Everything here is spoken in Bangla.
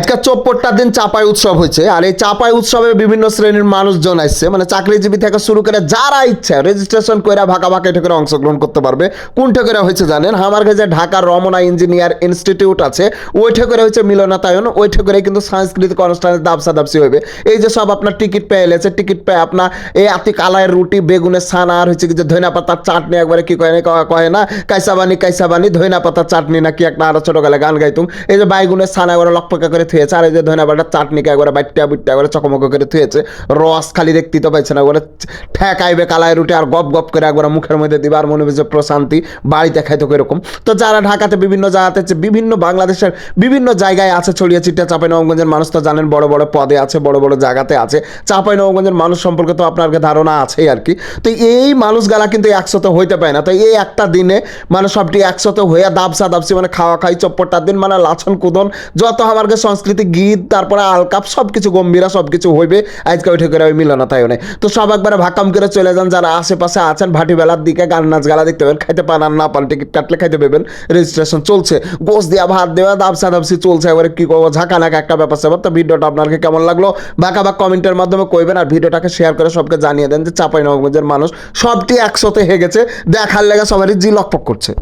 আজকে চব্বরটার দিন চাপাই উৎসব হয়েছে, আর এই চাপাই উৎসবে বিভিন্ন শ্রেণির মানুষজন আসছে। মানে চাকরিজীবী থেকে শুরু করে যারা ইচ্ছা রেজিস্ট্রেশন করে ভাকা ভাকা এটা অংশগ্রহণ করতে পারবে। কোনটা করে হয়েছে জানেন? আমার কাছে ঢাকার রমনা ইঞ্জিনিয়ার ইনস্টিটিউট আছে। ওইটা করে হচ্ছে মিলনাতায়ন ওইটা করে কিন্তু সাংস্কৃতিক অনুষ্ঠানের দাবসা দাবসি হবে এই যে সব আপনার টিকিট পেয়ে এলেছে টিকিট পেয়ে আপনার এই আতি কালায়ের রুটি, বেগুনের ছানা, আর হচ্ছে কি যে ধইনা পাতার চাটনি একবারে কি কয় না কয়- না, কাইসাবানি কাইসাবানি ধইনা পাতার চাটনি নাকি একটা আরও ছোটকালে গান গাইতুম। এই যে বাইগুনের ছানা একবারে লকপকা করে থুয়েছে, আর এই যে ধইনা পাতার চাটনিকে একবারে বাইটটা বুটটা একবারে চকমক করে থুয়েছে, রস খালি দেখতে তো পাইছে না একবারে ঠেকাইবে কালাই রুটি আর গপ গপ করে একবারে মুখের মধ্যে দিবে, আর মনে যে প্রশান্তি বাড়িতে খাইতো এরকম তো যারা ঢাকাতে বিভিন্ন জায়গাতে বিভিন্ন বাংলাদেশের বিভিন্ন জায়গায় আছে, ছড়িয়ে ছিটিয়ে চাপাই নবগঞ্জের মানুষ তো জানেন, বড় বড় পদে আছে, বড় বড় জায়গাতে আছে। চাপাই নবগঞ্জের মানুষ সম্পর্কে তো আপনার ধারণা আছেই আর কি। তো এই মানুষগুলা কিন্তু একসাথে হইতে পারে না। তো এই একটা দিনে মানে সবটি একসাথে হয়ে দাবসা দাবসি মানে খাওয়া খাই চপ্পরটার দিন মানে লাছন কুদন, যত আমার সংস্কৃতি, গীত, তারপরে আলকাপ সব কিছু গম্ভীরা সব কিছু হইবে। আজকে ওইটা করে ওই মিলনা তাই নেই। তো সব একবারে ভাকাম করে চলে যান, যারা আশেপাশে আছেন ভাটি বেলার দিকে, গান নাচ গালা দেখতে পাবেন, খাইতে পান আর না পান, টিকিট কাটলে খাইতে পাবেন। রেজিস্ট্রেশন চলছে। গোস দেওয়া ভাত দেওয়া, দাবসা দাবসি চলছে। এবারে কি করব, ঝাঁকা নাকা একটা ব্যাপার স্যাপার। তো ভিডিওটা আপনাকে কেমন লাগল? বাঁকা বা কমেন্টের মাধ্যমে কইবেন আর ভিডিওটাকে শেয়ার করে সবকে জানিয়ে দেন যে চাপাই নবগঞ্জের মানুষ সবটি একসাথে হয়ে গেছে দেখার লেগে সবারই জি লকপক করছে।